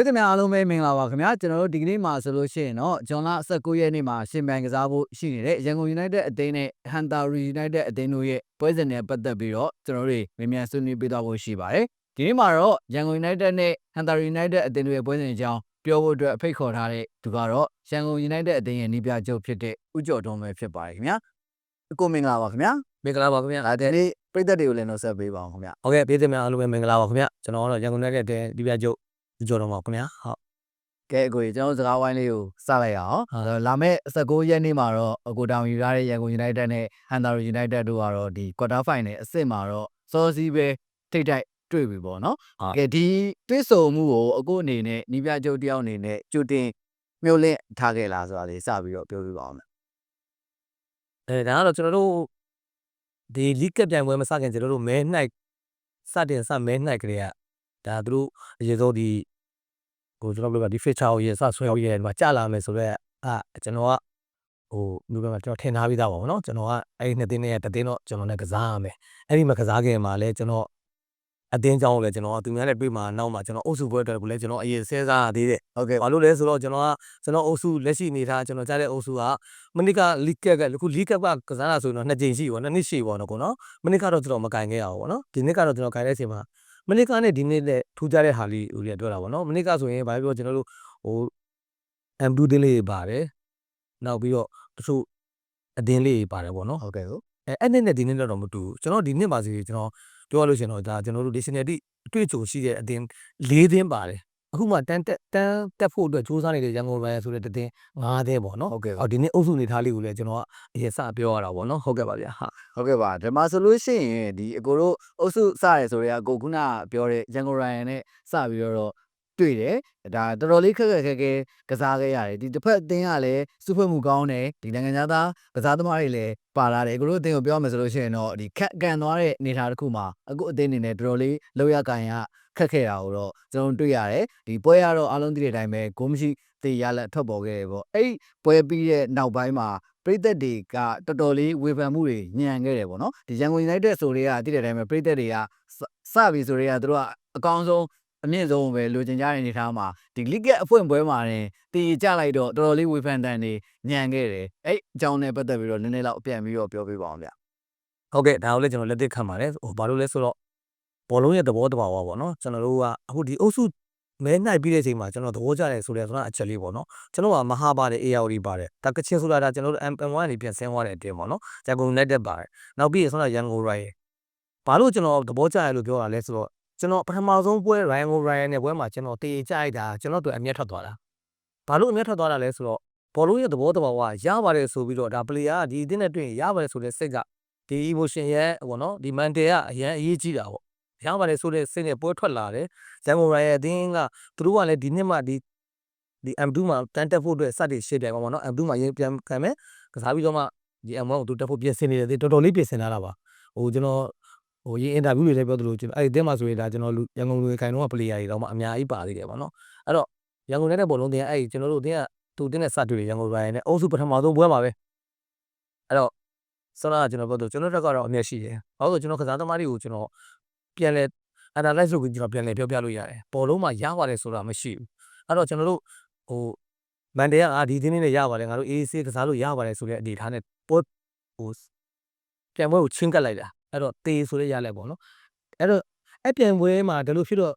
ပြည်သူများအားလုံးပဲမင်္ဂလာပါခင်ဗျာကျွန်တော်တို့ဒီကနေ့မှာဆိုလို့ရှိရင်တော့ဂျွန်လ19ရက်နေ့မှာရှင်ပြိုင်ကစားဖို့ရှိနေတဲ့ရန်ကုန် United အသင်းနဲ့ Hunter United အသင်းတို့ရဲ့ပွဲစဉ်နဲ့ပတ်သက်ပြီးတော့ကျွန်တော်တို့တွေမြန်မြန်ဆွေးနွေးပေးသွားဖို့ရှိပါတယ်ဒီနေ့မှာတော့ရန်ကုန် United နဲ့ Hunter United အသင်းတို့ရဲ့ပွဲစဉ်အကြောင်းပြောဖို့အတွက်ဖိတ်ခေါ်ထားတဲ့သူကတော့ရန်ကုန် United အသင်းရဲ့နီးပြချုပ်ဖြစ်တဲ့ဦးကျော်တွန်းပဲဖြစ်ပါတယ်ခင်ဗျာအကိုမင်္ဂလာပါခင်ဗျာမင်္ဂလာပါခင်ဗျာဒါတဲ့နေ့ပြည်သက်တွေကိုလည်းနှုတ်ဆက်ပေးပါအောင်ခင်ဗျာဟုတ်ကဲ့ပြည်သူများအားလုံးပဲမင်္ဂလာပါခင်ဗျာကျွန်တော်ကတော့ရန်ကုန်နယ်တဲ့ဒီပြကျုပ်ဒီ ကျော်တော်ပါခင်ဗျာဟုတ်ကဲအကိုကြီးကျွန်တော်တို့စကားဝိုင်းလေးကိုစလိုက်ရအောင်အဲ့တော့လာမယ့်19ရက်နေ့မှာတော့အကိုတောင်ယူရတဲ့ရန်ကုန် United နဲ့ Hunter United တို့ကတော့ဒီ quarter final အဆင့်မှာတော့စောစီးပဲထိတ်တိုက်တွေ့ပြီပေါ့နော်ကဲဒီတွေ့ဆုံမှုကိုအကိုအနေနဲ့နီးပြချုပ်တယောက်အနေနဲ့ကြိုတင်မြုပ်လင့်ထားခဲ့လားဆိုတာလေးစပြီးတော့ပြောပြပါအောင်မယ်အဲဒါကတော့ကျွန်တော်တို့ဒီ league ကပြိုင်ပွဲမစခင်ကျွန်တော်တို့မဲနှိုက်စတင်စမဲနှိုက်ကလေးကဒါသူတို့အရင်ဆုံးဒီ ဟိုကျွန်တော်ပြောပါဒီ feature ကိုရစဆွဲအောင်ရဒီမှာကြာလာမယ်ဆိုတော့အာကျွန်တော်ကဟိုလူပဲမှာကျွန်တော်ထင်ထားပြီးသားပါဗောနော်ကျွန်တော်ကအဲ့ဒီနှစ်သိန်းနဲ့တသိန်းတော့ကျွန်တော်နဲ့ကစားရမယ်အဲ့ဒီမှာကစားခင်မှာလဲကျွန်တော်အတင်းကြောင်းကိုလည်းကျွန်တော်ကသူများနဲ့တွေ့မှာနောက်မှာကျွန်တော်အုပ်စုပွဲအတွက်ကိုလည်းကျွန်တော်အရင်ဆဲစားရသေးတယ်ဟုတ်ကဲ့ဘာလို့လဲဆိုတော့ကျွန်တော်ကကျွန်တော်အုပ်စုလက်ရှိအနေထားကျွန်တော်ကြားတဲ့အုပ်စုကမနစ်ကလီကက်ကအခုလီကက်ကကစားတာဆိုရင်တော့နှစ်ကြိမ်ရှိပေါ့နှစ်နှစ်ရှိပေါ့နော်ကိုနော်မနစ်ကတော့ကျွန်တော်မကင်ခဲ့ရဘူးပေါ့နော်ဒီနှစ်ကတော့ကျွန်တော်ကင်တဲ့အချိန်မှာ မနစ်ကနဲ့ဒီနှစ်နဲ့ထူးခြားတဲ့ဟာလေးဦးရပြောတာပေါ့နော်မနစ်ကဆိုရင်ဘာပြောကျွန်တော်တို့ဟိုအမ်ဒူတင်းလေးပါတယ်နောက်ပြီးတော့တချို့အတင်းလေးပါတယ်ပေါ့နော်ဟုတ်ကဲ့ကိုအဲအဲ့နှစ်နဲ့ဒီနှစ်နဲ့တော့မတူဘူးကျွန်တော်ဒီနှစ်မှာစီကျွန်တော်ပြောရလို့ရှိရင်တော့ဒါကျွန်တော်တို့ national တိအတွေ့အကြုံရှိတဲ့အတင်း၄သင်းပါတယ် အခုမှတန်းတက်တန်းတက်ဖို့အတွက်စူးစမ်းနေတဲ့ရန်ကုန်ဘန်ဆိုတဲ့တင်း၅သင်းပေါ့နော်ဟုတ်ကဲ့အော်ဒီနေ့အုပ်စုနေသားလေးကိုလည်းကျွန်တော်ကအရင်စပြောရတာပေါ့နော်ဟုတ်ကဲ့ပါဗျာဟာဟုတ်ကဲ့ပါဒီမှာဆိုလို့ရှိရင်ဒီအကိုတို့အုပ်စုစရဲဆိုတော့အကိုခုနပြောတဲ့ရန်ကုန်ရိုင်ယန်နဲ့စပြီးတော့တွေ့တယ်ဒါတော်တော်လေးခက်ခက်ခဲခဲကစားခဲ့ရတယ်ဒီတစ်ဖက်အသင်းကလည်းစုဖွဲ့မှုကောင်းတယ်ဒီနိုင်ငံသားကစားသမားတွေလည်းပါလာတယ်အကိုတို့အသင်းကိုပြောမယ်ဆိုလို့ရှိရင်တော့ဒီခက်ကန်သွားတဲ့အနေအထားတစ်ခုမှာအခုအသင်းအနေနဲ့တော်တော်လေးလောက်ရကန်ရ ခက်ခဲတာကိုတော့ကျွန်တော်တွေ့ရတယ်ဒီပွဲရတော့အားလုံးသိတဲ့အတိုင်းပဲဂိုးမရှိတေရလက်ထွက်ပေါ်ခဲ့တယ်ပေါ့အဲ့ပွဲပြီးတဲ့နောက်ပိုင်းမှာပြည်သက်တွေကတော်တော်လေးဝေဖန်မှုတွေညံခဲ့တယ်ပေါ့နော်ဒီရန်ကုန် United ဆိုတွေကတည်တဲ့အတိုင်းပဲပြည်သက်တွေကစစပြီဆိုတွေကသူတို့ကအကောင်းဆုံးအမြင့်ဆုံးပဲလိုချင်ကြတဲ့အနေထားမှာဒီ league အဖွင့်ပွဲမှာတင်တည်ကြလိုက်တော့တော်တော်လေးဝေဖန်တန်တွေညံခဲ့တယ်အဲ့အကြောင်းနဲ့ပတ်သက်ပြီးတော့နည်းနည်းလောက်ပြန်ပြီးတော့ပြောပြပါအောင်ဗျဟုတ်ကဲ့ဒါကိုလည်းကျွန်တော်လက်သက်ခံပါတယ်ဟိုဘာလို့လဲဆိုတော့ ဘောလုံးရဲ့သဘောတဘာဝပေါ့နော်ကျွန်တော်တို့ကအခုဒီအုပ်စုမဲနိုင်ပြီးတဲ့အချိန်မှာကျွန်တော်သဘောကျတယ်ဆိုတဲ့ဆိုတော့အချက်လေးပေါ့နော်ကျွန်တော်ကမဟာပါတယ် ARD ပါတယ်ဒါကချင်ဆိုတာဒါကျွန်တော်တို့ M1 ကနေပြန်ဆင်းသွားတဲ့အတင်းပေါ့နော်ရန်ကုန် United ပါတယ်နောက်ပြီးရဆိုတော့ရန်ကုန် Royal ဘာလို့ကျွန်တော်သဘောကျရလို့ပြောတာလဲဆိုတော့ကျွန်တော်ပထမဆုံးပွဲ Ryan O'Brien နဲ့ပွဲမှာကျွန်တော်တေးကြိုက်တာကျွန်တော်တို့အမျက်ထွက်သွားတာဘာလို့အမျက်ထွက်သွားတာလဲဆိုတော့ဘောလုံးရဲ့သဘောတဘာဝရပါတယ်ဆိုပြီးတော့ဒါ player ကဒီအတင်းနဲ့တွေ့ရင်ရပါတယ်ဆိုတဲ့စိတ်ကဒီ emotion ရဲ့ဟိုနော်ဒီ mental ကအရင်အရေးကြီးတာပေါ့ ရပါတယ်ဆိုတဲ့စိတ်နဲ့ပွဲထွက်လာတယ်ရန်ကုန် Ryan အတင်းကသူတို့ကလည်းဒီနှစ်မှဒီဒီ M2 မှာတန်တက်ဖို့အတွက်စတင်ရှေ့ပြန်ပါပေါ့နော် M2 မှာရင်ပြန်ခံမယ်ကစားပြီးတော့မှဒီ M1 ကိုသူတက်ဖို့ပြင်ဆင်နေတယ်တော်တော်လေးပြင်ဆင်လာတာပါဟိုကျွန်တော်ဟိုရင်အင်တာဗျူးတွေလည်းပြောသလိုကျွန်တော်အဲ့ဒီအတင်းမှာဆိုရင်ဒါကျွန်တော်လူရန်ကုန်လူခိုင်တော့ player တွေတော့မှအများကြီးပါသေးတယ်ပေါ့နော်အဲ့တော့ရန်ကုန်နဲ့ဘောလုံးတင်အဲ့ဒီကျွန်တော်တို့တင်ကသူတင်တဲ့စတွေ့ရန်ကုန်ရိုင်နဲ့အုပ်စုပထမဆုံးပွဲမှာပဲအဲ့တော့ဆောနာကကျွန်တော်ပြောတော့ကျွန်တော်တက်ကတော့အမျက်ရှိတယ်ဘာလို့လဲကျွန်တော်ကစားသမားတွေကိုကျွန်တော် ပြန်လဲ analyze လုပ်ပြီးကျွန်တော်ပြန်လဲပြောပြလို့ရတယ်ဘောလုံးမှာရပါတယ်ဆိုတာမရှိဘူးအဲ့တော့ကျွန်တော်တို့ဟိုမန်တေးကအာဒီတင်းနဲ့ရပါတယ်ငါတို့ AC ကစားလို့ရပါတယ်ဆိုတဲ့အနေထားနဲ့ပွဲဟိုပြန်ပွဲကိုချင်းကတ်လိုက်တာအဲ့တော့တေးဆိုတဲ့ရလဲပေါ့နော်အဲ့တော့အဲ့ပြန်ပွဲမှာဒီလိုဖြစ်တော့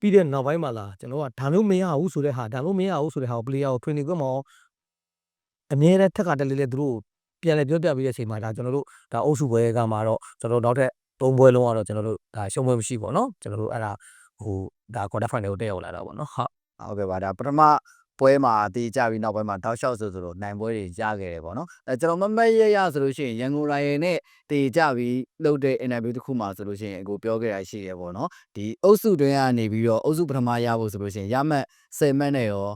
ပြီးတဲ့နောက်ပိုင်းမှာလာကျွန်တော်ကဒါလို့မရဘူးဆိုတဲ့ဟာဒါလို့မရဘူးဆိုတဲ့ဟာကို player ကို training ကွက်မှာအမြဲတမ်းထက်ကတလေလေသူတို့ပြန်လဲပြောပြပြီးတဲ့အချိန်မှာဒါကျွန်တော်တို့ဒါအုပ်စုပွဲကမှာတော့ကျွန်တော်တို့နောက်ထပ် သုံးပွဲလုံးကတော့ကျွန်တော်တို့ဒါရှုံးပွဲမရှိပေါ့နော်ကျွန်တော်တို့အဲ့ဒါဟိုဒါ quarter final ကိုတက်ရောက်လာတာပေါ့နော်ဟုတ်ဟုတ်ကဲ့ပါဒါပထမပွဲမှာတည်ကြပြီးနောက်ပိုင်းမှာတောက်လျှောက်ဆိုဆိုတော့နိုင်ပွဲတွေရခဲ့တယ်ပေါ့နော်အဲကျွန်တော်မမတ်ရရဆိုလို့ရှိရင်ရန်ကုန်ရိုင်ယန်နဲ့တည်ကြပြီးလုပ်တဲ့ interview တစ်ခုမှာဆိုလို့ရှိရင်အကိုပြောခဲ့တာရှိတယ်ပေါ့နော်ဒီအုပ်စုတွင်းကနေပြီးတော့အုပ်စုပထမရဖို့ဆိုလို့ရှိရင်ရမှတ်10မှတ်နဲ့ရော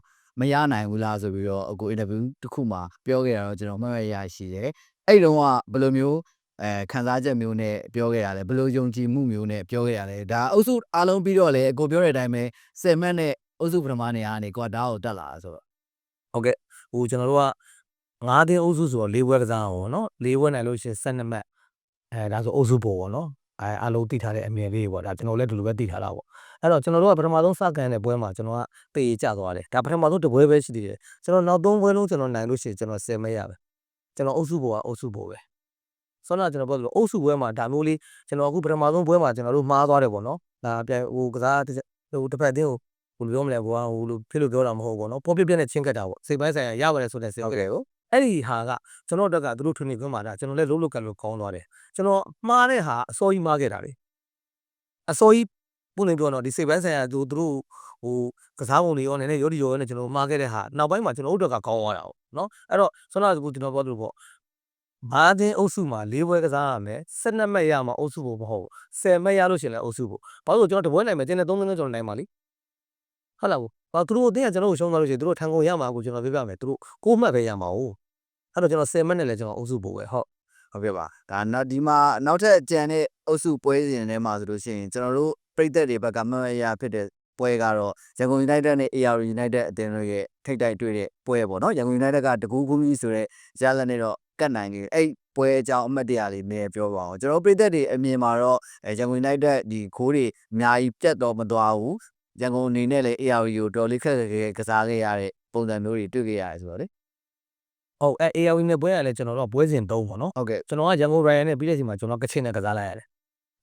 မရနိုင်ဘူးလားဆိုပြီးတော့အကို interview တစ်ခုမှာပြောခဲ့တာတော့ကျွန်တော်မမတ်ရရရှိတယ်အဲ့တုန်းကဘယ်လိုမျိုး အဲခံစားချက်မျိုးနဲ့ပြောခဲ့ရတယ်ဘယ်လိုယုံကြည်မှုမျိုးနဲ့ပြောခဲ့ရတယ်ဒါအုပ်စုအားလုံးပြီးတော့လေအကိုပြောတဲ့အတိုင်းပဲ10မှတ်နဲ့အုပ်စုပထမနေရာကနေကွာဒါကိုတက်လာတာဆိုတော့ဟုတ်ကဲ့ဟိုကျွန်တော်တို့ကငါးသင်းအုပ်စုဆိုတော့၄ဘွဲကစားအောင်ပေါ့နော်၄ဘွဲနိုင်လို့ရှိရင်12မှတ်အဲဒါဆိုအုပ်စုပေါ်ပေါ့နော်အဲအားလုံးသိထားတဲ့အမြင်လေးတွေပေါ့ဒါကျွန်တော်လည်းဒီလိုပဲသိထားတာပေါ့အဲ့တော့ကျွန်တော်တို့ကပထမဆုံးစကန်တဲ့ပွဲမှာကျွန်တော်ကတေးကြသွားတယ်ဒါပထမဆုံးတစ်ပွဲပဲရှိသေးတယ်ကျွန်တော်နောက်သုံးပွဲလုံးကျွန်တော်နိုင်လို့ရှိရင်ကျွန်တော်10မဲရပဲကျွန်တော်အုပ်စုဘောကအုပ်စုဘောပဲ ဆောနာကျွန်တော်ပြောလို့အုပ်စုပွဲမှာဒါမျိုးလေးကျွန်တော်အခုပထမဆုံးပွဲမှာကျွန်တော်တို့မှားသွားတယ်ပေါ့နော်ဒါပြန်ဟိုကစားဟိုတစ်ဖက်တင်းကိုဘယ်လိုပြောမလဲဘောဟိုလိုဖြစ်လို့ပြောတာမဟုတ်ဘူးပေါ့နော်ပေါ်ပြပြနဲ့ချင်းကတ်တာပေါ့စိတ်ပိုင်းဆိုင်ရာရပါတယ်ဆိုတဲ့စိတ်ဟုတ်ကဲ့ကိုအဲ့ဒီဟာကကျွန်တော်တို့ကသူတို့ထွန်းနေခွင့်မှာဒါကျွန်တော်လည်းလုံးလုံးကတ်လို့ကောင်းသွားတယ်ကျွန်တော်မှားတဲ့ဟာအစောကြီးမှားခဲ့တာလေအစောကြီးပုံနေပြောတော့ဒီစိတ်ပိုင်းဆိုင်ရာသူတို့ဟိုကစားပုံတွေရောနည်းနည်းရောဒီရောနဲ့ကျွန်တော်မှားခဲ့တဲ့ဟာနောက်ပိုင်းမှာကျွန်တော်တို့ကကောင်းသွားတာပေါ့နော်အဲ့တော့ဆွမ်းနာကကျွန်တော်ပြောလို့ပေါ့ မာသင်းအုပ်စုမှာ၄ပွဲကစားရမယ်12မှတ်ရမှာအုပ်စုဖို့မဟုတ်ဘူး10မှတ်ရလို့ရှိရင်လည်းအုပ်စုဖို့ဘာလို့ကျွန်တော်တပွဲနိုင်မယ်တင်းနဲ့3သင်းကျွန်တော်နိုင်ပါလိဟုတ်လားဘာသူတို့အတင်းကကျွန်တော်ကိုရှုံးသွားလို့ရှိရင်သူတို့ထန်ကုန်ရမှာကိုကျွန်တော်ပြပြမယ်သူတို့6မှတ်ပဲရမှာ哦အဲ့တော့ကျွန်တော်10မိနစ်နဲ့လည်းကျွန်တော်အုပ်စုပို့ပဲဟုတ်ဟုတ်ကဲ့ပါဒါနောက်ဒီမှာနောက်ထပ်ကြံတဲ့အုပ်စုပွဲစဉ်ထဲမှာဆိုလို့ရှိရင်ကျွန်တော်တို့ပြည်သက်တွေဘက်ကမမရဖြစ်တဲ့ပွဲကတော့ရန်ကုန် United နဲ့ AR United အသင်းတို့ရဲ့ထိပ်တိုက်တွေ့တဲ့ပွဲပေါ့နော်ရန်ကုန် United ကတကူးကူးကြီးဆိုတဲ့ရလနဲ့တော့ ကတ်နိုင်နေတယ်အဲ့ပွဲအကြောင်းအမှတ်တရလေးနည်းပြောပါအောင်ကျွန်တော်ပြည်သက်တွေအမြင်မှာတော့အဲရန်ကုန် United ဒီခိုးတွေအများကြီးပြတ်တော့မသွားဘူးရန်ကုန်အနေနဲ့လည်း AR ကိုတော်လေးခက်ခက်ခဲခဲကစားခဲ့ရတဲ့ပုံစံမျိုးတွေတွေ့ခဲ့ရတယ်ဆိုတော့လေဟုတ်အဲ AR နဲ့ပွဲရလဲကျွန်တော်တို့ကပွဲစဉ်3ပေါ့နော်ဟုတ်ကဲ့ကျွန်တော်ကရန်ကုန် Ryan နဲ့ပြီးတဲ့အချိန်မှာကျွန်တော်ကချင်နဲ့ကစားလိုက်ရတယ်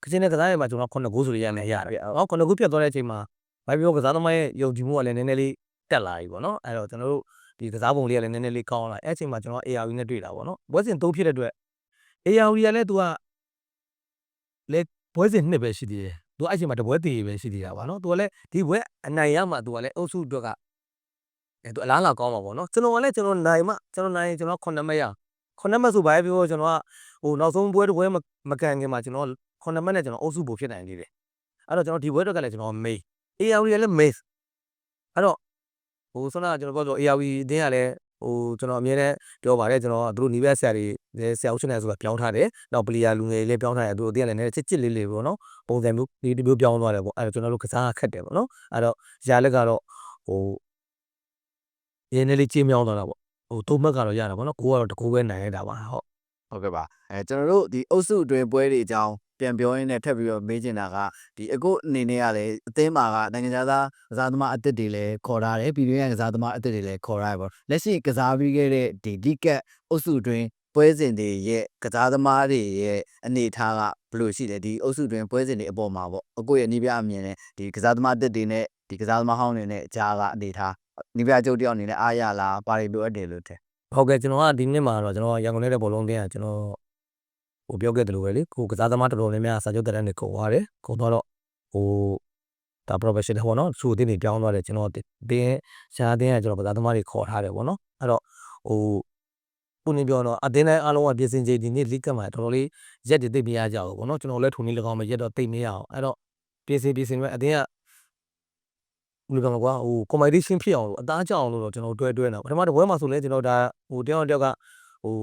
ကချင်နဲ့ကစားရမှာကျွန်တော်9ဂိုးဆိုရရမယ်ရတယ်ဟော9ဂိုးပြတ်သွားတဲ့အချိန်မှာဘာပြောကစားသမားရဲ့ယုံကြည်မှုကလည်းနည်းနည်းလေးတက်လာပြီပေါ့နော်အဲ့တော့ကျွန်တော်တို့ ဒီကစားပုံလေးကလည်းနည်းနည်းလေးကောင်းလာအဲ့အချိန်မှာကျွန်တော် AR နဲ့တွေ့တာပေါ့နော်ပွဲစဉ်3ဖြစ်တဲ့အတွက် AR ကလည်း तू ကလေပွဲစဉ်2ပဲရှိသေးတယ်သူအဲ့အချိန်မှာတပွဲတည်ပဲရှိသေးတာပါနော်သူကလည်းဒီပွဲအနိုင်ရမှသူကလည်းအုပ်စုအတွက်ကအဲသူအလားလာကောင်းမှာပေါ့နော်ကျွန်တော်ကလည်းကျွန်တော်နိုင်မှကျွန်တော်နိုင်ရင်ကျွန်တော်9မှတ်ရ9မှတ်ဆိုဘာပဲပြောပြောကျွန်တော်ကဟိုနောက်ဆုံးပွဲတစ်ပွဲမမကန်ခင်မှာကျွန်တော်9မှတ်နဲ့ကျွန်တော်အုပ်စုဖို့ဖြစ်နိုင်သေးတယ်အဲ့တော့ကျွန်တော်ဒီပွဲတော့ကလည်းကျွန်တော်မေး AR ရလည်းမေးအဲ့တော့ ဟိုဆွမ်းနာကျွန်တော်ပြောဆို AR အတင်းကလည်းဟိုကျွန်တော်အမြဲတမ်းပြောပါတယ်ကျွန်တော်ကသူတို့နီးဘက်ဆရာတွေဆရာဦးချင်တယ်ဆိုတာပြောင်းထားတယ်နောက်ပလီယာလူငယ်တွေလည်းပြောင်းထားတယ်သူတို့အတင်းကလည်းနည်းနည်းချစ်ချစ်လေးလေးပေါ့နော်ပုံစံမျိုးဒီဒီမျိုးပြောင်းသွားတယ်ပေါ့အဲ့တော့ကျွန်တော်တို့ကစားခက်တယ်ပေါ့နော်အဲ့တော့ရာလက်ကတော့ဟိုရင်းနေလေးချင်းမြောင်းသွားတာပေါ့ဟိုသုံးမှတ်ကတော့ရတာပေါ့နော်ကိုကတော့တကူပဲနိုင်ရတာပါဟုတ်ဟုတ်ကဲ့ပါအဲကျွန်တော်တို့ဒီအုပ်စုအတွင်းပွဲတွေအကြောင်း ပြန်ပြောရင်းနဲ့ထပ်ပြီးတော့မေးချင်တာကဒီအခုအနေနဲ့ကလည်းအသင်းမှာကနိုင်ငံခြားသားကစားသမားအသစ်တွေလည်းခေါ်ထားတယ်ပြည်တွင်းကကစားသမားအသစ်တွေလည်းခေါ်ထားတယ်ပေါ့လက်ရှိကစားပြီးခဲ့တဲ့ဒီဒီကတ်အုပ်စုအတွင်းပွဲစဉ်တွေရဲ့ကစားသမားတွေရဲ့အနေအထားကဘယ်လိုရှိလဲဒီအုပ်စုအတွင်းပွဲစဉ်တွေအပေါ်မှာပေါ့အခုရဲ့အနည်းပြအမြင်နဲ့ဒီကစားသမားအသစ်တွေနဲ့ဒီကစားသမားဟောင်းတွေနဲ့အကြားကအနေအထားနီးပြကျုပ်တယောက်အနေနဲ့အားရလားပါရီလိုအပ်တယ်လို့ထင်ဟုတ်ကဲ့ကျွန်တော်ကဒီနေ့မှာတော့ကျွန်တော်ရန်ကုန်နေတဲ့ဘောလုံးတင်းကကျွန်တော် ဟိုပြောခဲ့တယ်လို့ပဲလေကိုကစားသမားတော်တော်များများစာချုပ်တက်တဲ့နေကုန်သွားတယ်ကုန်သွားတော့ဟိုဒါ professional ပေါ့နော်သူ့အတင်းတွေပြောင်းသွားတယ်ကျွန်တော်တင်းရှားတင်းကကျွန်တော်ကစားသမားတွေခေါ်ထားတယ်ပေါ့နော်အဲ့တော့ဟိုပုံနေပြောတော့အတင်းတိုင်းအားလုံးကပြင်ဆင်ချိန်ဒီနေ့လိကတ်မှာတော်တော်လေးရက်တွေသိပ်မရကြဘူးပေါ့နော်ကျွန်တော်လည်းထုံနေ၎င်းမရက်တော့သိပ်မရအောင်အဲ့တော့ပြင်ဆင်ပြင်ဆင်ပဲအတင်းကဘယ်လိုပြောမလဲကွာဟို competition ဖြစ်အောင်လို့အသားကျအောင်လို့တော့ကျွန်တော်တွဲတွဲနေတာပထမတစ်ပွဲမှာဆိုလဲကျွန်တော်ဒါဟိုတယောက်တစ်ယောက်ကဟို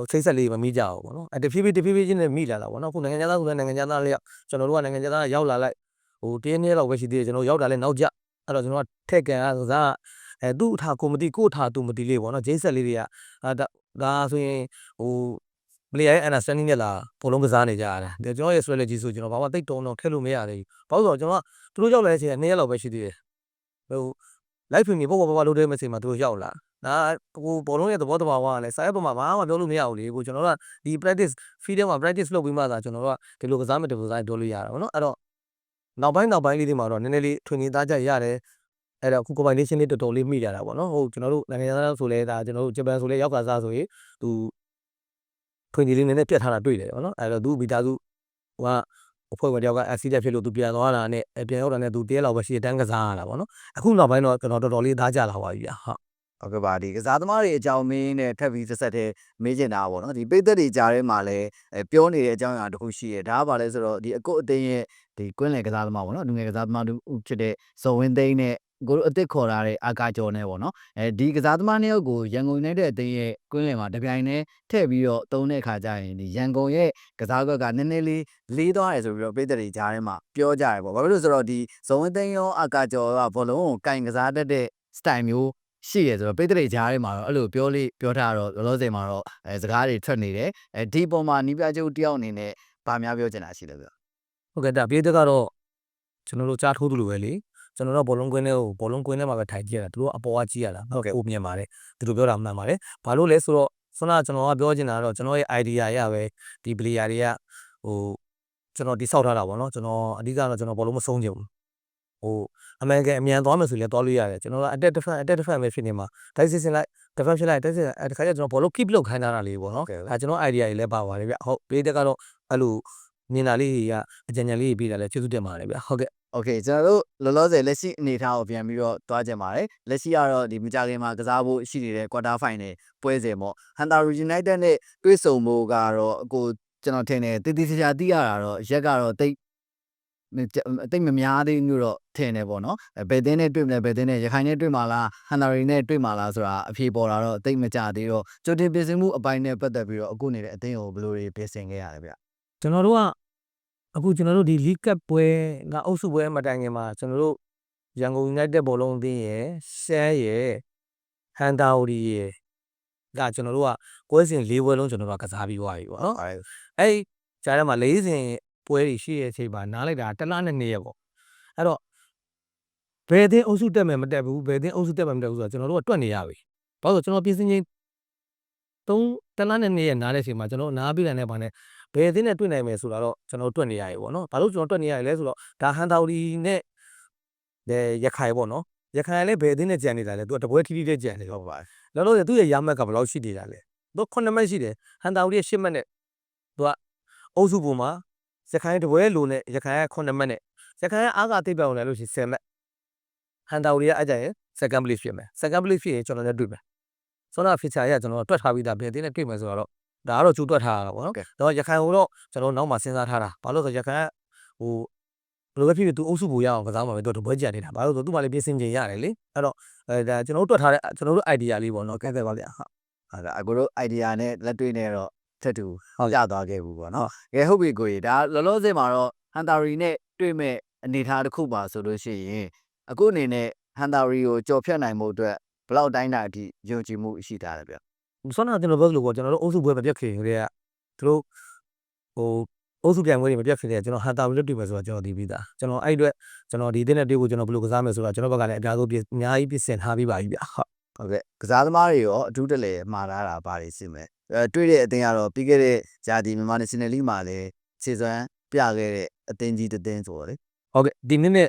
ဟိုစိတ်ဆက်လေးမမိကြဘူးပေါ့နော်အဲတဖြည်းဖြည်းတဖြည်းဖြည်းချင်းနဲ့မိလာတာပေါ့နော်ခုနိုင်ငံခြားသားဆိုလဲနိုင်ငံခြားသားလေးကျွန်တော်တို့ကနိုင်ငံခြားသားရောက်လာလိုက်ဟိုတင်းနေလောက်ပဲရှိသေးတယ်ကျွန်တော်ရောက်တာလဲနောက်ကျအဲ့တော့ကျွန်တော်ကထက်ကန်အားဆိုစားအဲသူ့အထာကိုမသိကို့အထာသူမသိလေးပေါ့နော်ဂျိတ်ဆက်လေးတွေကအာဒါဒါဆိုရင်ဟို player ရဲ့ understanding နဲ့လာဘလုံးကစားနေကြရတယ်ကျွန်တော်ရဲ့ strategy ဆိုကျွန်တော်ဘာမှတိတ်တုံးတော့ထည့်လို့မရသေးဘူးဘာလို့ဆိုတော့ကျွန်တော်ကသူတို့ရောက်လာတဲ့အချိန်က2ရက်လောက်ပဲရှိသေးတယ်ဟို live stream ပေါ့ပေါ့ပေါ့လုပ်တဲ့ message မှာသူတို့ရောက်လာ ဒါကိုဘောလုံးရဲ့သဘောတဘာဝကလည်းစာရွက်ပေါ်မှာဘာမှပြောလို့မရဘူးလေကိုကျွန်တော်တို့ကဒီ practice field မှာ practice လုပ်ပြီးမှသာကျွန်တော်တို့ကဒီလိုကစားမယ်ဒီလိုကစားပြောလို့ရတာပေါ့နော်အဲ့တော့နောက်ပိုင်းနောက်ပိုင်းလေးတွေမှာတော့နည်းနည်းလေးထွင်နေသားကြရတယ်အဲ့တော့အခု combination လေးတော်တော်လေးမိကြတာပေါ့နော်ဟုတ်ကျွန်တော်တို့နိုင်ငံသားဆိုလဲဒါကျွန်တော်တို့ဂျပန်ဆိုလဲရောက်ကစားဆိုရင်သူထွင်နေလေးနည်းနည်းပြတ်ထားတာတွေ့တယ်ပေါ့နော်အဲ့တော့သူမီတာသူဟိုကအဖွဲ့ဝင်တယောက်က accident ဖြစ်လို့သူပြန်သွားတာနဲ့အပြန်ရောက်တာနဲ့သူတရက်လောက်ပဲရှိတဲ့တန်းကစားရတာပေါ့နော်အခုနောက်ပိုင်းတော့ကျွန်တော်တော်တော်လေးသားကြလာပါပြီဗျာဟုတ် ဟုတ်ကဲ့ပါဒီကစားသမားတွေအကြောင်းမင်းနဲ့ထပ်ပြီးဆက်ဆက်တဲ့မေးချင်တာပေါ့နော်ဒီပိတ်သက်တွေကြားထဲမှာလည်းအဲပြောနေတဲ့အကြောင်းအရာတစ်ခုရှိရဒါကဘာလဲဆိုတော့ဒီအကုတ်အသိန်းရဲ့ဒီကွင်းလယ်ကစားသမားပေါ့နော်လူငယ်ကစားသမားတို့ဖြစ်တဲ့ဇော်ဝင်းသိန်းနဲ့ကိုတို့အစ်စ်ခေါ်ထားတဲ့အာကာကျော်နဲ့ပေါ့နော်အဲဒီကစားသမားနှစ်ယောက်ကိုရန်ကုန်နိုင်တဲ့အသိန်းရဲ့ကွင်းလယ်မှာတပြိုင်တည်းထည့်ပြီးတော့သုံးတဲ့အခါကျရင်ဒီရန်ကုန်ရဲ့ကစားကွက်ကနည်းနည်းလေးလေးသွားတယ်ဆိုပြီးတော့ပိတ်သက်တွေကြားထဲမှာပြောကြတယ်ပေါ့ဘာဖြစ်လို့လဲဆိုတော့ဒီဇော်ဝင်းသိန်းရောအာကာကျော်ကဘောလုံးကိုကင်ကစားတတ်တဲ့ style မျိုး ရှိရဆိုတော့ပိတ်တရိတ်ကြားထဲမှာတော့အဲ့လိုပြောလေးပြောထားတော့လောလောဆယ်မှာတော့အဲစကားတွေထွက်နေတယ်အဲဒီပုံမှာနီးပြကျုပ်တယောက်အနေနဲ့ဗဘာများပြောချင်တာရှိလဲဗျဟုတ်ကဲ့ဒါပြည်သက်ကတော့ကျွန်တော်တို့ကြားထိုးသလိုပဲလေကျွန်တော်တို့ဘောလုံးကွင်းထဲကိုဘောလုံးကွင်းထဲမှာပဲထိုင်ကြည့်ရတာသူတို့အပေါ်ကကြည့်ရတာဟုတ်ကဲ့ကိုမြင်ပါတယ်သူတို့ပြောတာမှန်ပါတယ်ဘာလို့လဲဆိုတော့ဆွမ်းနာကျွန်တော်ကပြောချင်တာကတော့ကျွန်တော်ရဲ့ idea ရပဲဒီ player တွေကဟိုကျွန်တော်တိဆောက်ထားတာပေါ့နော်ကျွန်တော်အဓိကတော့ကျွန်တော်ဘောလုံးမဆုံးချင်ဘူး ဟိုအမှန်ကန်အမြန်သွားမယ်ဆိုလည်းသွားလို့ရတယ်ကျွန်တော်ကအတက် defense အတက် defense ပဲဖြစ်နေမှာ dive season လိုက် defense ဖြစ်လိုက် dive season တခါကျကျွန်တော်ဘောလုံး keep လုပ်ခိုင်းတာလေးပေါ့နော်အဲကျွန်တော် idea တွေလည်းပါပါတယ်ဗျဟုတ်ပေးတဲ့ကတော့အဲ့လိုမြင်တာလေးတွေကအကြံဉာဏ်လေးတွေပေးတာလည်းကျေးဇူးတင်ပါတယ်ဗျဟုတ်ကဲ့ Okay ကျွန်တော်တို့လောလောဆယ်လက်ရှိအနေအထားကိုပြန်ပြီးတော့တွားကြပါတယ်လက်ရှိကတော့ဒီမကြခင်မှာကစားဖို့ရှိနေတဲ့ quarter final ပွဲစဉ်ပေါ့ Hunter United နဲ့တွေ့ဆုံဖို့ကတော့အကိုကျွန်တော်ထင်တယ်တည်တည်ချာချာသိရတာတော့ရက်ကတော့တိတ် မကြတိတ်မများသေးဘူးလို့တော့ထင်တယ်ပေါ့နော်အဲဘယ်တင်းနဲ့တွေ့မလဲဘယ်တင်းနဲ့ရခိုင်နဲ့တွေ့မှာလား Hunter နဲ့တွေ့မှာလားဆိုတာအဖြေပေါ်လာတော့တိတ်မကြသေးတော့ကြိုတင်ပြင်ဆင်မှုအပိုင်းနဲ့ပတ်သက်ပြီးတော့အခုနေတဲ့အသင်းကိုဘယ်လိုတွေပြင်ဆင်ခဲ့ရလဲဗျကျွန်တော်တို့ကအခုကျွန်တော်တို့ဒီ League Cup ပွဲကအုပ်စုပွဲမတိုင်ခင်မှာကျွန်တော်တို့ရန်ကုန် United ဘောလုံးအသင်းရယ်ရှမ်းရယ်ဟန်တာအိုဒီရယ်ကကျွန်တော်တို့ကပွဲစဉ်၄ပွဲလုံးကျွန်တော်တို့ကကစားပြီးသွားပြီပေါ့နော်ဟုတ်အဲ့ဒီကြားထဲမှာ၄စဉ် ပွဲတွေရှိတဲ့အချိန်မှာနားလိုက်တာတစ်လနဲ့နှစ်ရက်ပေါ့အဲ့တော့ဘယ်အသင်းအုပ်စုတက်မယ်မတက်ဘူးဘယ်အသင်းအုပ်စုတက်မယ်မတက်ဘူးဆိုတော့ကျွန်တော်တို့ကတွက်နေရပြီဘာလို့လဲဆိုတော့ကျွန်တော်ပြင်ဆင်ချိန်သုံးတစ်လနဲ့နှစ်ရက်နားတဲ့အချိန်မှာကျွန်တော်နားပြီးတယ်နဲ့ဗာနဲ့ဘယ်အသင်းနဲ့တွေ့နိုင်မယ်ဆိုတာတော့ကျွန်တော်တွက်နေရပြီပေါ့နော်ဘာလို့ကျွန်တော်တွက်နေရလဲဆိုတော့ဒါဟန်တာဝတီနဲ့ရခိုင်ပေါ့နော်ရခိုင်ကလည်းဘယ်အသင်းနဲ့ကြံနေတာလဲသူကတပွဲထီးထီးနဲ့ကြံနေတော့ပါလောလောဆယ်သူ့ရဲ့ရမက်ကဘယ်လောက်ရှိနေတာလဲသူ9မှတ်ရှိတယ်ဟန်တာဝတီရဲ့10မှတ်နဲ့သူကအုပ်စုပုံမှာ ရခိုင်တပွဲလိုနဲ့ရခိုင်က9မှတ်နဲ့ရခိုင်ကအားကတိတ်ပြောင်းလဲလို့ရှိရင်10မှတ်ဟန်တာဝတီကအကြရင် second place ဖြစ်မယ် second place ဖြစ်ရင်ကျွန်တော်လည်းတွေ့မယ်ဆောနာဖီချာရကျွန်တော်တွက်ထားပြီးသားဘယ်အသင်းနဲ့တွေ့မယ်ဆိုတော့ဒါကတော့ကျူတွက်ထားတာပေါ့နော်တော့ရခိုင်ဟိုတော့ကျွန်တော်နောက်မှစဉ်းစားထားတာဘာလို့ဆိုရခိုင်ကဟိုဘယ်လိုပဲဖြစ်ဖြစ်သူအုပ်စုပုံရအောင်ကစားမှာပဲသူတပွဲကြံနေတာဘာလို့ဆိုသူ့မှာလည်းပြင်ဆင်ချိန်ရတယ်လေအဲ့တော့အဲဒါကျွန်တော်တို့တွက်ထားတဲ့ကျွန်တော်တို့ idea လေးပေါ့နော်ကဲတဲ့ပါဗျာဟုတ်ဟုတ်ကဲ့အကိုတို့ idea နဲ့လက်တွေ့နဲ့တော့ ထက်တူဟုတ်ကြသွားခဲ့ဘူးပေါ့နော်။ကဲဟုတ်ပြီကိုကြီးဒါလောလောဆယ်မှာတော့ Hunter နဲ့တွေ့မဲ့အနေအထားတစ်ခုပါဆိုလို့ရှိရင်အခုအနေနဲ့ Hunter ကိုကြော်ဖြတ်နိုင်မှုအတွက်ဘယ်လောက်တိုင်းတာအထိယုံကြည်မှုရှိထားလဲဗျဆောနာကျွန်တော်ပြောသလိုပေါ့ကျွန်တော်တို့အုပ်စုပွဲမပြတ်ခင်ကတည်းကသူတို့ဟိုအုပ်စုပြိုင်ပွဲတွေမပြတ်ခင်တည်းကကျွန်တော်ဟန်တာဝီလက်တွေ့မယ်ဆိုတာကျွန်တော်သိပြီးသားကျွန်တော်အဲ့အတွက်ကျွန်တော်ဒီတင်းနဲ့တွေ့ဖို့ကျွန်တော်ဘယ်လိုကစားမယ်ဆိုတာကျွန်တော်ဘက်ကလည်းအများဆုံးပြင်အများကြီးပြင်ဆင်ထားပြီးပါပြီဗျဟုတ်။ ဟုတ်ကဲ့ကစားသမားတွေရောအထူးတလဲမှားထားတာဘာတွေရှိမလဲ။အဲတွေ့တဲ့အသင်းကတော့ပြီးခဲ့တဲ့ဂျာတီမြန်မာ National League မှာလည်းခြေစွမ်းပြခဲ့တဲ့အသင်းကြီးတစ်သင်းဆိုတော့လေဟုတ်ကဲ့ဒီနေ့နဲ့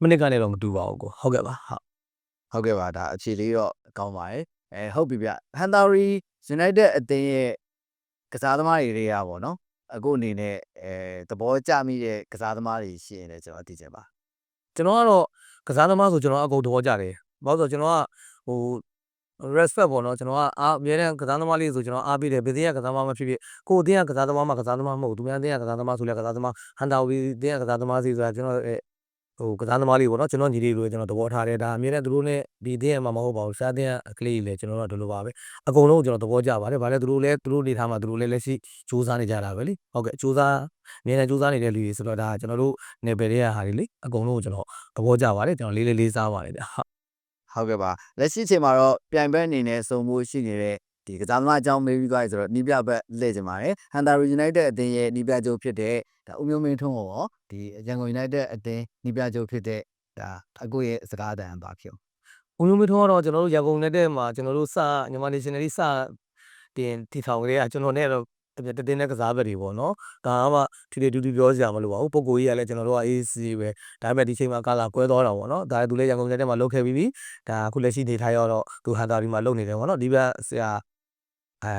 မိနစ်ကနေတော့မတူပါဘူးကိုဟုတ်ကဲ့ပါဟုတ်ဟုတ်ကဲ့ပါဒါအခြေလေးတော့ကောင်းပါတယ်အဲဟုတ်ပြီဗျဟန်တာရီ United အသင်းရဲ့ကစားသမားတွေတွေကပေါ့နော်အခုအနေနဲ့အဲသဘောကျမိတဲ့ကစားသမားတွေရှိရင်လည်းကျွန်တော်သိချင်ပါကျွန်တော်ကတော့ကစားသမားဆိုကျွန်တော်အကုန်သဘောကျတယ်ဘာလို့လဲဆိုတော့ကျွန်တော်က ဟို respect ပေါ့နော်ကျွန်တော်ကအားအများနဲ့ကစားသမားလေးဆိုကျွန်တော်အားပေးတယ်ဘယ်သေးရကစားသမားမဖြစ်ဖြစ်ကိုယ်အတင်းကကစားသမားမှကစားသမားမဟုတ်ဘူးသူများအတင်းကကစားသမားဆိုလဲကစားသမားဟန်တာဝီအတင်းကကစားသမားစီဆိုတာကျွန်တော်အဲဟိုကစားသမားလေးပေါ့နော်ကျွန်တော်ညီလေးလိုကျွန်တော်သဘောထားတယ်ဒါအမြဲတမ်းသူတို့နဲ့ဒီအတင်းရမှာမဟုတ်ပါဘူးစားအတင်းကကလေးကြီးလေကျွန်တော်တို့ကဒီလိုပါပဲအကုန်လုံးကိုကျွန်တော်သဘောကျပါတယ်ဗါလဲသူတို့လည်းသူတို့နေထားမှာသူတို့လည်းလက်ရှိစူးစမ်းနေကြတာပဲလေဟုတ်ကဲ့စူးစမ်းအမြဲတမ်းစူးစမ်းနေတဲ့လူတွေဆိုတော့ဒါကျွန်တော်တို့နေပယ်တွေကဟာတွေလေအကုန်လုံးကိုကျွန်တော်သဘောကျပါတယ်ကျွန်တော်လေးလေးလေးစားပါတယ်ဗျ ဟုတ်ဟုတ်ကဲ့ပါလက်ရှိအချိန်မှာတော့ပြိုင်ပွဲအနေနဲ့စုံမှုရှိနေတဲ့ဒီကစားသမားအကြောင်းမေးပြီးသွားပြီဆိုတော့နီးပြဘက်လှည့်ချင်ပါတယ်ဟန်တာရီ United အသင်းရဲ့နီးပြချုပ်ဖြစ်တဲ့ဒါဦးမျိုးမင်းထွန်းကိုရောဒီရန်ကုန် United အသင်းနီးပြချုပ်ဖြစ်တဲ့ဒါအကိုရဲ့စကားအတန်ပါဖြစ်ဦးမျိုးမထွန်းကတော့ကျွန်တော်တို့ရန်ကုန်နေတဲ့မှာကျွန်တော်တို့စညီမနေရှင်နယ်စတင်တီထောင်ကလေးကကျွန်တော်နဲ့တော့ တတင်းနဲ့ကစားဘက်တွေပေါ့နော်ဒါကမှထီထီတူတူပြောစရာမလိုပါဘူးပုံကိုကြီးကလည်းကျွန်တော်တို့က AC ပဲဒါပေမဲ့ဒီချိန်မှာကာလာကွဲသွားတာပေါ့နော်ဒါလည်းသူလည်းရန်ကုန်နေတဲ့မှာလုတ်ခဲ့ပြီးပြီဒါအခုလက်ရှိနေထားရတော့သူဟန်တာဒီမှာလုတ်နေတယ်ပေါ့နော်ဒီဘက်ဆရာအဲ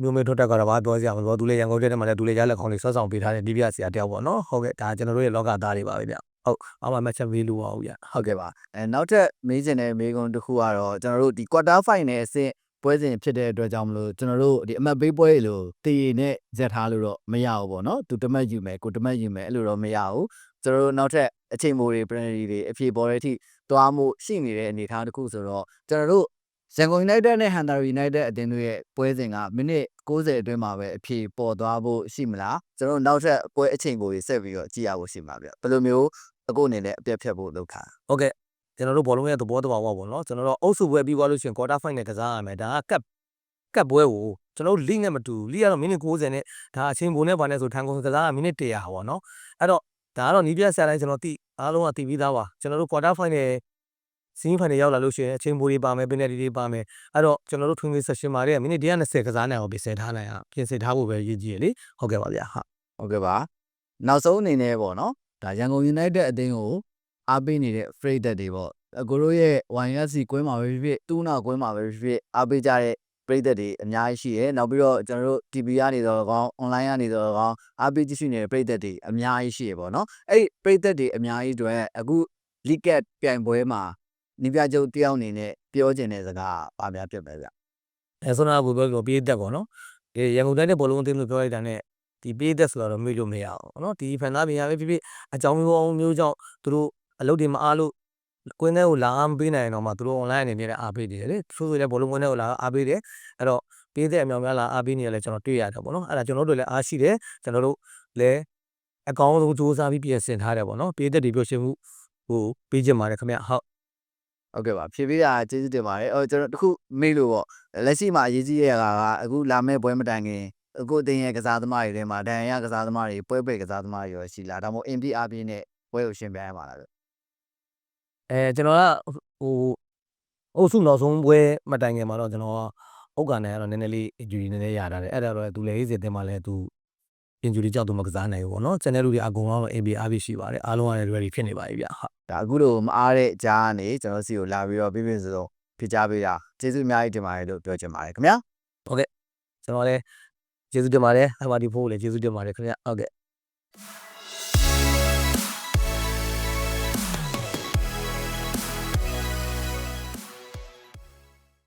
မျိုးမေထွက်တက်ကတော့ဘာပြောစရာမလိုဘူးသူလည်းရန်ကုန်တဲ့မှာလည်းသူလည်းရလက်ခေါင်းလေးဆွတ်ဆောင်ပေးထားတဲ့ဒီဘက်ဆရာတယောက်ပေါ့နော်ဟုတ်ကဲ့ဒါကျွန်တော်တို့ရဲ့လောကသားတွေပါပဲဗျဟုတ်အမှမချက်ပေးလို့ပါဘူးဗျဟုတ်ကဲ့ပါအဲနောက်ထပ်မေးချင်တဲ့မေးခွန်းတစ်ခုကတော့ကျွန်တော်တို့ဒီ quarter final အဆင့် ပွဲစဉ်ဖြစ်တဲ့အတွက်ကြောင့်မလို့ကျွန်တော်တို့ဒီအမှတ်ပေးပွဲလို့တည်ရနဲ့ရက်ထားလို့တော့မရဘူးပေါ့နော်သူတမတ်ယူမယ်ကိုတမတ်ယူမယ်အဲ့လိုတော့မရဘူးကျွန်တော်တို့နောက်ထပ်အချိန်မိုးတွေ penalty တွေအဖြေပေါ်တဲ့အထိသွားမှုရှိနေတဲ့အနေအထားတစ်ခုဆိုတော့ကျွန်တော်တို့ရန်ကုန် United နဲ့ Hunter United အသင်းတို့ရဲ့ပွဲစဉ်ကမိနစ်60အတွင်းမှာပဲအဖြေပေါ်သွားဖို့ရှိမလားကျွန်တော်တို့နောက်ထပ်ပွဲအချိန်မိုးတွေဆက်ပြီးတော့ကြည့်ရဖို့ရှိမှာဗျဘယ်လိုမျိုးအခုအနေနဲ့အပြတ်ဖြတ်ဖို့လုပ်ခါဟုတ်ကဲ့ ကျွန်တော်တို့ဘောလုံးရဲ့သဘောတဘာဝပေါ့နော်ကျွန်တော်တို့အုပ်စုပွဲပြီးသွားလို့ရှိရင် quarter final ကစားရမယ်ဒါက cup ကတ်ပွဲကိုကျွန်တော်တို့လိနဲ့မတူဘူးလိကတော့မိနစ်60နဲ့ဒါအချိန်ပုံနဲ့ပါနဲ့ဆိုထန်ကုန်ကစားကမိနစ်100ပေါ့နော်အဲ့တော့ဒါကတော့နီးပြဆက်တိုင်းကျွန်တော်တိအားလုံးကတည်ပြီးသားပါကျွန်တော်တို့ quarter final စီးဖိုင်နယ်ရောက်လာလို့ရှိရင်အချိန်ပိုတွေပါမယ်ပင်နယ်တီတွေပါမယ်အဲ့တော့ကျွန်တော်တို့ twin session မှာတဲ့မိနစ်120ကစားနိုင်အောင်ပြင်ဆင်ထားနိုင်အောင်ပြင်ဆင်ထားဖို့ပဲရည်ကြည်ရလေဟုတ်ကဲ့ပါဗျာဟုတ်ဟုတ်ကဲ့ပါနောက်ဆုံးအနေနဲ့ပေါ့နော်ဒါရန်ကုန် United အသင်းကို အားပေးနေတဲ့ freight တက်တွေပေါ့အကိုတို့ရဲ့ YSC ကွင်းမှာပဲဖြစ်ဖြစ်တူးနာကွင်းမှာပဲဖြစ်ဖြစ်အားပေးကြတဲ့ပရိသတ်တွေအများကြီးရှိတယ်နောက်ပြီးတော့ကျွန်တော်တို့ TV ကနေတော့ကောင်း online ကနေတော့ကောင်းအားပေးကြည့်ရှုနေတဲ့ပရိသတ်တွေအများကြီးရှိရပေါ့နော်အဲ့ဒီပရိသတ်တွေအများကြီးအတွက်အခု League Cup ပြိုင်ပွဲမှာနီးပြချုပ်တယောက်အနေနဲ့ပြောချင်တဲ့စကားပါများဖြစ်ပဲဗျအဲဆိုတော့ဘယ်လိုပြောပြေးတက်ပေါ့နော်ဒီရန်ကုန်တိုင်းတဲ့ဘောလုံးအသင်းလို့ပြောလိုက်တာနဲ့ဒီပြေးတက်ဆိုတော့မေ့လို့မရအောင်ပေါ့နော်ဒီဖန်သားပြင်ရပဲဖြစ်ဖြစ်အကြောင်းမျိုးမျိုးကြောင့်သူတို့ အလုပ်တွေမအားလို့ကွင်းထဲကိုလာအားမပေးနိုင်တော့မှသူတို့ online အနေနဲ့လည်းအားပေးနေတယ်လေဆိုဆိုလည်းဘောလုံးကွင်းထဲကိုလာအားပေးတယ်အဲ့တော့ပြေးတဲ့အမြောင်များလာအားပေးနေရလဲကျွန်တော်တွေ့ရတယ်ပေါ့နော်အဲ့ဒါကျွန်တော်တို့လည်းအားရှိတယ်ကျွန်တော်တို့လည်းအကောင်းဆုံးစူးစမ်းပြီးပြင်ဆင်ထားတယ်ပေါ့နော်ပြေးတက်တွေပြောရှင်းမှုဟိုပေးချင်ပါတယ်ခင်ဗျဟုတ်ဟုတ်ကဲ့ပါဖြည့်ပေးတာကျေးဇူးတင်ပါတယ်အော်ကျွန်တော်တခုမေးလို့ပေါ့လက်ရှိမှာအရေးကြီးရတာကအခုလာမဲ့ပွဲမတိုင်ခင်အခုအတင်းရဲ့ကစားသမားတွေထဲမှာဒန်ရကစားသမားတွေပွဲပယ်ကစားသမားတွေရောရှိလားဒါမှမဟုတ် MP အပြင်းနဲ့ပွဲကိုရှင်ပြိုင်ရမှာလားဗျ အဲကျွန်တော်ကဟိုအုပ်စုနောက်ဆုံးပွဲမတိုင်ခင်မှာတော့ကျွန်တော်ကဥက္ကဋ္ဌနဲ့ကတော့နည်းနည်းလေး injury နည်းနည်းရတာတယ်အဲ့ဒါတော့သူလည်းရေးစစ်တင်မှာလည်းသူ injury ကြောင့်သူမကစားနိုင်ဘူးပေါ့နော် channel လူတွေအကုန်လုံးတော့ AB အားပြီးရှိပါတယ်အားလုံးကလည်း ready ဖြစ်နေပါပြီဗျဟုတ်ဒါအခုလိုမအားတဲ့ကြားကနေကျွန်တော်စီကိုလာပြီးတော့ပြပြစုံစုံဖြစ်ကြပေးတာကျေးဇူးအများကြီးတင်ပါတယ်လို့ပြောချင်ပါတယ်ခင်ဗျာကျွန်တော်လည်းကျေးဇူးတင်ပါတယ်အမဒီဖိုးကိုလည်းကျေးဇူးတင်ပါတယ်ခင်ဗျဟုတ်ကဲ့